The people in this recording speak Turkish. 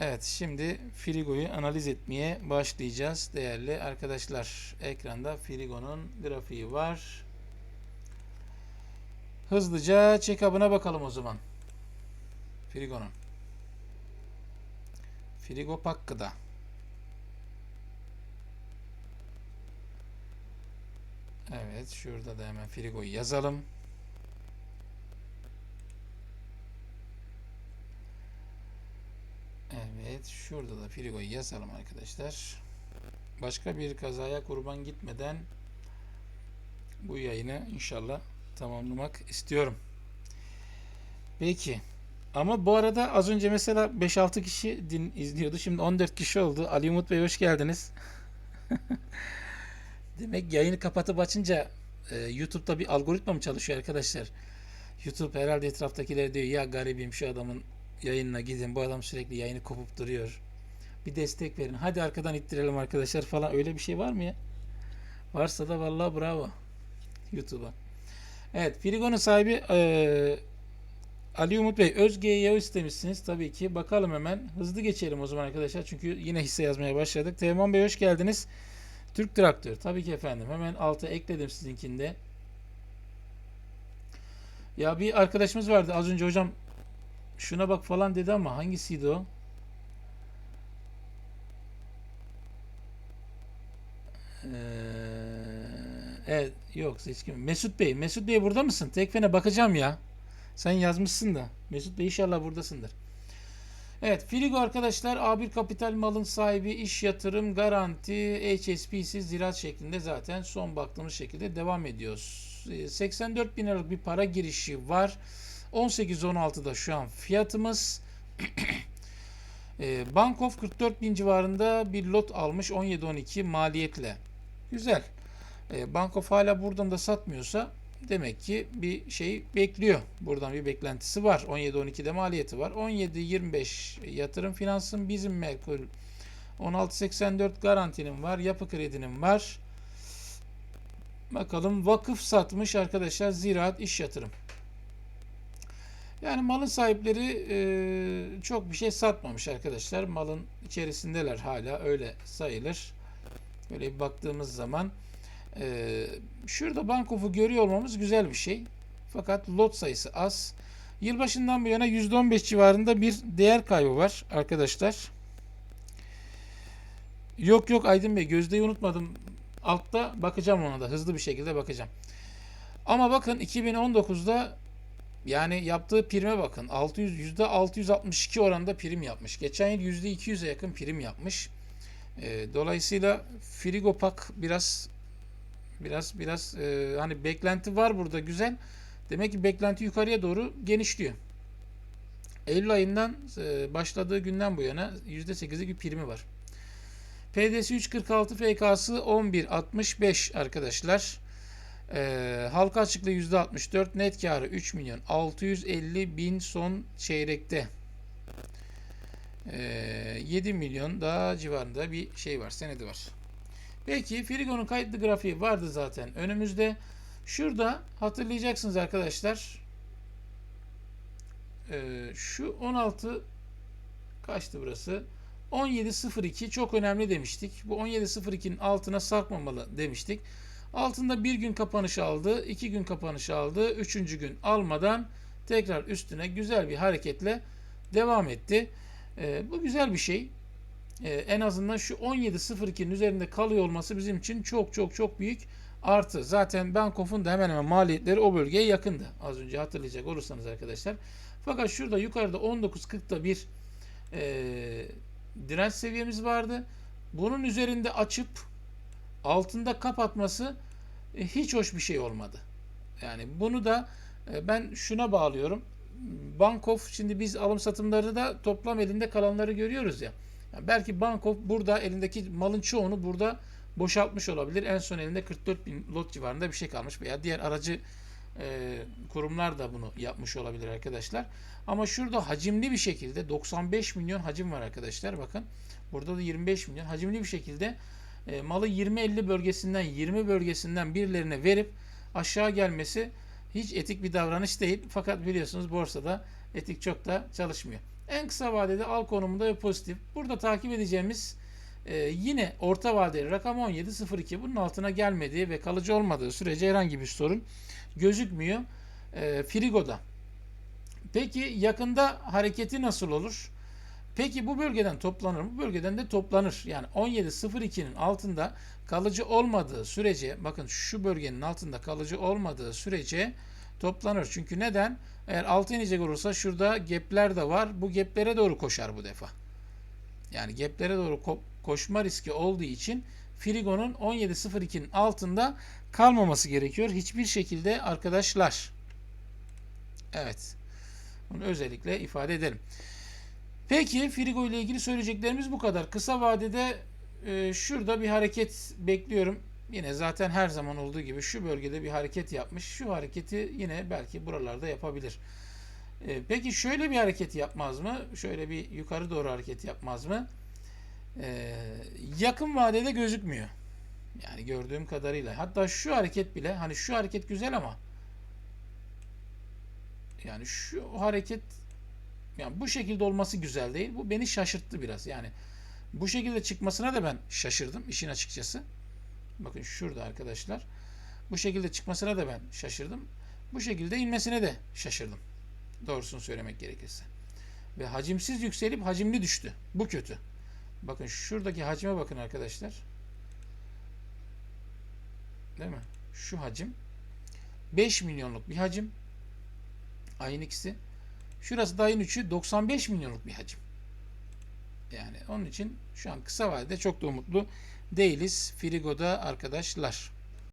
Evet, şimdi Frigo'yu analiz etmeye başlayacağız değerli arkadaşlar. Ekranda Frigo'nun grafiği var. Hızlıca check-up'ına bakalım o zaman. Frigo'nun. Frigo Pakkı'da. Evet, şurada da hemen Frigo'yu yazalım. Evet, şurada da Frigo'yu yazalım arkadaşlar. Başka bir kazaya kurban gitmeden bu yayını inşallah tamamlamak istiyorum. Peki. Ama bu arada az önce mesela 5-6 kişi din izliyordu. Şimdi 14 kişi oldu. Ali Umut Bey hoş geldiniz. Demek yayını kapatıp açınca e, YouTube'da bir algoritma mı çalışıyor arkadaşlar? YouTube herhalde etraftakiler diyor ya garibim şu adamın yayınına gidin. Bu adam sürekli yayını kopup duruyor. Bir destek verin. Hadi arkadan ittirelim arkadaşlar falan. Öyle bir şey var mı ya? Varsa da vallahi bravo. YouTube'a. Evet. Frigo'nun sahibi eee Ali Umut Bey Özge'ye istemişsiniz tabii ki. Bakalım hemen. Hızlı geçelim o zaman arkadaşlar. Çünkü yine hisse yazmaya başladık. Teğmen Bey hoş geldiniz. Türk Traktör. Tabii ki efendim. Hemen alta ekledim sizinkinde. Ya bir arkadaşımız vardı az önce hocam şuna bak falan dedi ama hangisiydi o? Ee, evet yok seçkin. Mesut Bey. Mesut Bey burada mısın? Tekfene bakacağım ya. Sen yazmışsın da. Mesut Bey inşallah buradasındır. Evet, Frigo arkadaşlar A1 kapital malın sahibi, iş yatırım, garanti, HSBC ziraat şeklinde zaten son baktığımız şekilde devam ediyoruz. Ee, 84 bin liralık bir para girişi var. 18-16'da şu an fiyatımız. e, Bankof 44 bin civarında bir lot almış 17-12 maliyetle. Güzel. E, Bankof hala buradan da satmıyorsa demek ki bir şey bekliyor. Buradan bir beklentisi var. 17-12'de maliyeti var. 17-25 yatırım finansın bizim Merkul. 16-84 garantinin var. Yapı kredinin var. Bakalım vakıf satmış arkadaşlar. Ziraat iş yatırım. Yani malın sahipleri e, çok bir şey satmamış arkadaşlar. Malın içerisindeler hala öyle sayılır. Böyle bir baktığımız zaman e, şurada Bankof'u görüyor olmamız güzel bir şey. Fakat lot sayısı az. Yılbaşından bu yana %15 civarında bir değer kaybı var arkadaşlar. Yok yok Aydın Bey gözdeyi unutmadım. Altta bakacağım ona da hızlı bir şekilde bakacağım. Ama bakın 2019'da yani yaptığı prime bakın. 600 yüzde 662 oranında prim yapmış. Geçen yıl yüzde 200'e yakın prim yapmış. E, dolayısıyla Frigopak biraz biraz biraz e, hani beklenti var burada güzel. Demek ki beklenti yukarıya doğru genişliyor. Eylül ayından e, başladığı günden bu yana %8'lik bir primi var. PDS 346 FK'sı 11.65 arkadaşlar. Ee, halka açıklığı %64, net karı 3 milyon 650 bin son çeyrekte. Ee, 7 milyon daha civarında bir şey var, senedi var. Peki Frigo'nun kayıtlı grafiği vardı zaten önümüzde. Şurada hatırlayacaksınız arkadaşlar. Ee, şu 16 kaçtı burası? 17.02 çok önemli demiştik. Bu 17.02'nin altına sarkmamalı demiştik. Altında bir gün kapanış aldı, iki gün kapanış aldı, üçüncü gün almadan tekrar üstüne güzel bir hareketle devam etti. Ee, bu güzel bir şey. Ee, en azından şu 17.02'nin üzerinde kalıyor olması bizim için çok çok çok büyük artı. Zaten Bankof'un da hemen hemen maliyetleri o bölgeye yakındı. Az önce hatırlayacak olursanız arkadaşlar. Fakat şurada yukarıda 19.40'da bir e, direnç seviyemiz vardı. Bunun üzerinde açıp altında kapatması e, hiç hoş bir şey olmadı. Yani bunu da e, ben şuna bağlıyorum. Bankof şimdi biz alım satımları da toplam elinde kalanları görüyoruz ya. Yani belki Bankof burada elindeki malın çoğunu burada boşaltmış olabilir. En son elinde 44 bin lot civarında bir şey kalmış veya diğer aracı e, kurumlar da bunu yapmış olabilir arkadaşlar. Ama şurada hacimli bir şekilde 95 milyon hacim var arkadaşlar. Bakın burada da 25 milyon hacimli bir şekilde e, malı 20-50 bölgesinden 20 bölgesinden birilerine verip aşağı gelmesi hiç etik bir davranış değil. Fakat biliyorsunuz borsada etik çok da çalışmıyor. En kısa vadede al konumunda ve pozitif. Burada takip edeceğimiz e, yine orta vadeli rakam 17.02. Bunun altına gelmediği ve kalıcı olmadığı sürece herhangi bir sorun gözükmüyor. E, Frigo'da. Peki yakında hareketi nasıl olur? Peki bu bölgeden toplanır mı? Bu bölgeden de toplanır. Yani 17.02'nin altında kalıcı olmadığı sürece bakın şu bölgenin altında kalıcı olmadığı sürece toplanır. Çünkü neden? Eğer altı inecek olursa şurada gapler de var. Bu gaplere doğru koşar bu defa. Yani gaplere doğru ko- koşma riski olduğu için Frigo'nun 17.02'nin altında kalmaması gerekiyor. Hiçbir şekilde arkadaşlar. Evet. Bunu özellikle ifade edelim. Peki Frigo ile ilgili söyleyeceklerimiz bu kadar. Kısa vadede e, şurada bir hareket bekliyorum. Yine zaten her zaman olduğu gibi şu bölgede bir hareket yapmış. Şu hareketi yine belki buralarda yapabilir. E, peki şöyle bir hareket yapmaz mı? Şöyle bir yukarı doğru hareket yapmaz mı? E, yakın vadede gözükmüyor. Yani gördüğüm kadarıyla. Hatta şu hareket bile hani şu hareket güzel ama yani şu hareket yani bu şekilde olması güzel değil. Bu beni şaşırttı biraz. Yani bu şekilde çıkmasına da ben şaşırdım işin açıkçası. Bakın şurada arkadaşlar. Bu şekilde çıkmasına da ben şaşırdım. Bu şekilde inmesine de şaşırdım. Doğrusunu söylemek gerekirse. Ve hacimsiz yükselip hacimli düştü. Bu kötü. Bakın şuradaki hacime bakın arkadaşlar. Değil mi? Şu hacim 5 milyonluk bir hacim. Ayın ikisi. Şurası da ayın 3'ü 95 milyonluk bir hacim. Yani onun için şu an kısa vadede çok da umutlu değiliz Frigo'da arkadaşlar.